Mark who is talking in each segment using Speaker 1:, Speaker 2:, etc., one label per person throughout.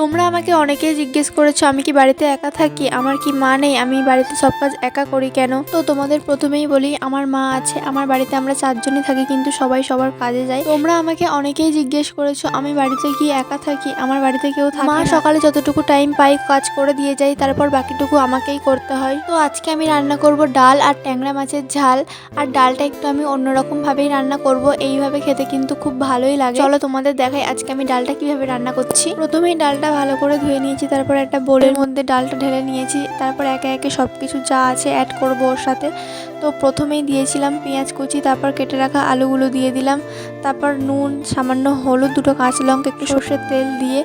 Speaker 1: তোমরা আমাকে অনেকেই জিজ্ঞেস করেছ আমি কি বাড়িতে একা থাকি? আমার কি মা নেই? আমি বাড়িতে সব কাজ একা করি কেন? তো তোমাদের প্রথমেই বলি আমার মা আছে আমার বাড়িতে আমরা চারজনই থাকি কিন্তু সবাই সবার কাজে যায়। তোমরা আমাকে অনেকেই জিজ্ঞেস করেছ আমি বাড়িতে কি একা থাকি? আমার বাড়িতে কেউ থাকে মা সকালে যতটুকু টাইম পাই কাজ করে দিয়ে যাই তারপর বাকিটুকু আমাকেই করতে হয়। তো আজকে আমি রান্না করব ডাল আর ট্যাংরা মাছের ঝাল। আর ডালটা একটু আমি অন্যরকম ভাবেই রান্না করব এইভাবে খেতে কিন্তু খুব ভালোই লাগে। চলো তোমাদের দেখাই আজকে আমি ডালটা কীভাবে রান্না করছি। প্রথমেই ডালটা ভালো করে ধুয়ে নিয়েছি, তারপর একটা বোলের মধ্যে ডালটা ঢেলে নিয়েছি, তারপর একে একে সব কিছু যা আছে অ্যাড করব ওর সাথে। তো প্রথমেই দিয়েছিলাম পেঁয়াজ কুচি, তারপর কেটে রাখা আলুগুলো দিয়ে দিলাম। তারপর নুন, সামান্য হলুদ, দুটো কাঁচা লঙ্কা, একটু সর্ষের তেল দিয়ে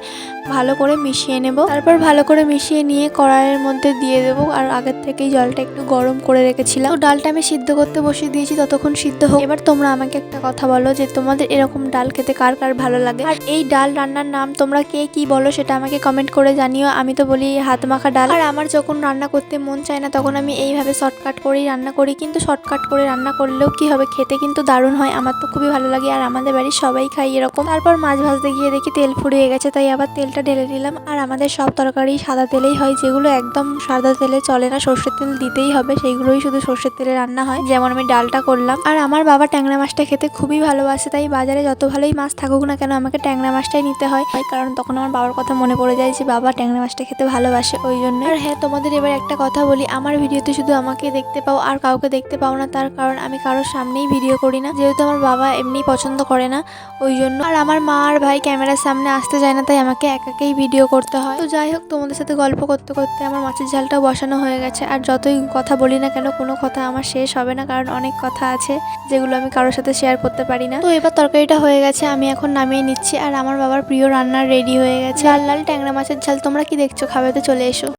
Speaker 1: ভালো করে মিশিয়ে নেব। তারপর ভালো করে মিশিয়ে নিয়ে কড়াইয়ের মধ্যে দিয়ে দেবো। আর আগের থেকেই জলটা একটু গরম করে রেখেছিলাম। তো ডালটা আমি সিদ্ধ করতে বসিয়ে দিয়েছি, ততক্ষণ সিদ্ধ হোক। এবার তোমরা আমাকে একটা কথা বলো যে তোমাদের এরকম ডাল খেতে কার কার ভালো লাগে? আর এই ডাল রান্নার নাম তোমরা কে কি বলো সেটা আমাকে কমেন্ট করে জানিও। আমি তো বলি হাত মাখা ডাল। আর আমার যখন রান্না করতে মন চায় না, তখন আমি এইভাবে শর্টকাট করেই রান্না করি। কিন্তু শর্টকাট করে রান্না করলেও কি হবে? খেতে কিন্তু দারুণ হয়। আমার তো খুবই ভালো লাগে আর আমাদের বাড়ির সবাই খাই এরকম। তারপর মাছ ভাজতে গিয়ে দেখি তেল ফুরিয়ে গেছে, তাই আবার তেলটা ঢেলে দিলাম আর আমাদের সব তরকারি সাদা তেলেই হয়, যেগুলো একদম সাদা তেলে চলে না, সর্ষের তেল দিতেই হবে, সেইগুলোই শুধু সর্ষের তেলে রান্না হয়। যেমন আমি ডালটা করলাম। আর আমার বাবা ট্যাংরা মাছটা খেতে খুবই ভালোবাসে, তাই বাজারে যত ভালোই মাছ থাকুক না কেন আমাকে ট্যাংরা মাছটাই নিতে হয়। কারণ তখন আমার বাবার কথা মনে পড়ে যায় যে, বাবা, ট্যাংরা মাছটা খেতে ভালোবাসে। ওই জন্য আর হ্যাঁ তোমাদের এবার একটা কথা বলি। আমার ভিডিওতে শুধু আমাকে দেখতে পাও, আর কাউকে দেখতে পাও না তার কারণ আমি কারোর সামনেই ভিডিও করি না। যেহেতু আমার বাবা এমনি পছন্দ করে না, ওই জন্য। আর আমার মা আর ভাই ক্যামেরার সামনে আসতে যায় না, তাই আমাকে একাকেই ভিডিও করতে হয়। তো যাই হোক, তোমাদের সাথে গল্প করতে করতে আমার মাছের ঝালটাও বসানো হয়ে গেছে। আর যতই কথা বলি না কেন, কোনো কথা আমার শেষ হবে না, কারণ অনেক কথা আছে যেগুলো আমি কারোর সাথে শেয়ার করতে পারি না। তো এবার তরকারিটা হয়ে গেছে, আমি এখন নামিয়ে নিচ্ছি। আর আমার বাবার প্রিয় রান্নার রেডি হয়ে গেছে। লাল ট্যাংরা মাছের ঝাল তোমরা কি দেখছ? খাবে তো চলে এসো।